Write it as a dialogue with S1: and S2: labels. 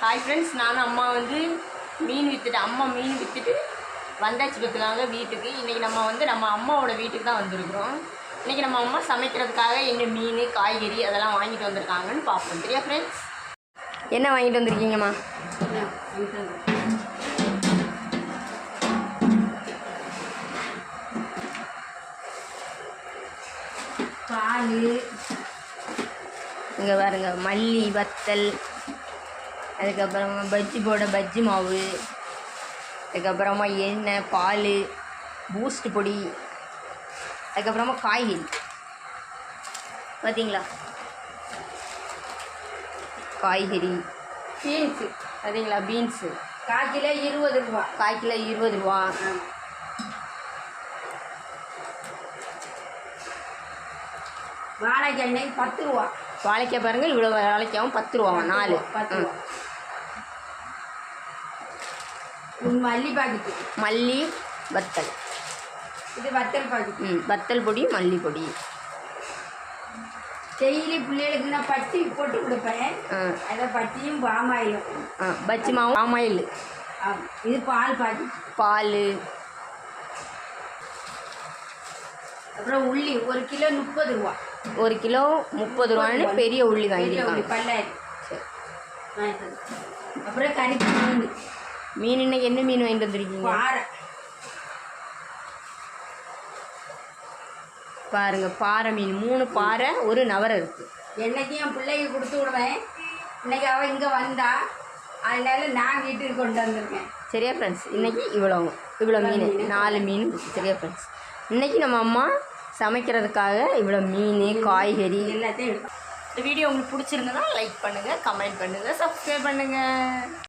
S1: Hi friends நானும் அம்மா வந்து மீன் விற்றுட்டு அம்மா மீன் விற்றுட்டு வந்தாச்சு பார்த்துக்காங்க வீட்டுக்கு. இன்றைக்கி நம்ம வந்து நம்ம அம்மாவோட வீட்டுக்கு தான் வந்திருக்கிறோம். இன்றைக்கி நம்ம அம்மா சமைக்கிறதுக்காக என்ன மீன் காய்கறி அதெல்லாம் வாங்கிட்டு வந்திருக்காங்கன்னு பார்ப்போம். சரியா ஃப்ரெண்ட்ஸ் என்ன வாங்கிட்டு வந்திருக்கீங்கம்மா?
S2: பால்.
S1: இங்கே பாருங்க மல்லி வத்தல். அதுக்கப்புறமா பஜ்ஜி போட பஜ்ஜி மாவு அதுக்கப்புறமா எண்ணெய் பால் பூஸ்ட் பொடி அதுக்கப்புறமா காய்கறி. பார்த்தீங்களா காய்கறி.
S2: பீன்ஸு
S1: பார்த்தீங்களா பீன்ஸு
S2: கால் கிலோ இருபது ரூபா.
S1: கால் கிலோ இருபது ரூபா.
S2: வாழைக்கெண்ணெய் பத்து ரூபா.
S1: வாழைக்காய் பாருங்கள் இவ்வளோ வாழைக்காவும் பத்து ரூபாவா நாலு.
S2: பத்து. ரூபா. மல்லி பாக்கெட்டு
S1: மல்லி வத்தல்.
S2: இது வத்தல் பாக்கெட்டு
S1: ம் வத்தல் பொடி மல்லி பொடி.
S2: டெய்லி பிள்ளைகளுக்கு நான் பச்சி போட்டு கொடுப்பேன். அதை பச்சியும் பாமாயிலும்.
S1: ஆ பஜ்ஜி மாவு ஆமாயில்
S2: இது பால் பாக்கெட்
S1: பால்.
S2: அப்புறம் உள்ளி ஒரு கிலோ முப்பது ரூபா.
S1: ஒரு கிலோ முப்பது ரூபான்னு பெரிய உள்ளி வாங்கியிருக்காங்க.
S2: பல்லாயிரம். அப்புறம் கறிக்கு மீன்
S1: இன்னைக்கு என்ன மீன் வாங்கிட்டு வந்திருக்கீங்க?
S2: பாறை.
S1: பாருங்க பாறை மீன். மூணு பாறை ஒரு நவரை இருக்கு.
S2: என்னைக்கு என் பிள்ளைக்கு கொடுத்து விடுவேன். இன்னைக்கு அவள் இங்கே வந்தா அதனால நான் வீட்டுக்கு கொண்டு வந்திருக்கேன்.
S1: சரியா ஃப்ரெண்ட்ஸ் இன்னைக்கு இவ்வளோ இவ்வளோ மீன். நாலு மீன். சரியா ஃப்ரெண்ட்ஸ் இன்னைக்கு நம்ம அம்மா சமைக்கிறதுக்காக இவ்வளோ மீன் காய்கறி.
S2: எல்லாத்தையும்
S1: இந்த வீடியோ உங்களுக்கு பிடிச்சிருந்ததுன்னா லைக் பண்ணுங்கள் கமெண்ட் பண்ணுங்கள் சப்ஸ்கிரைப் பண்ணுங்கள்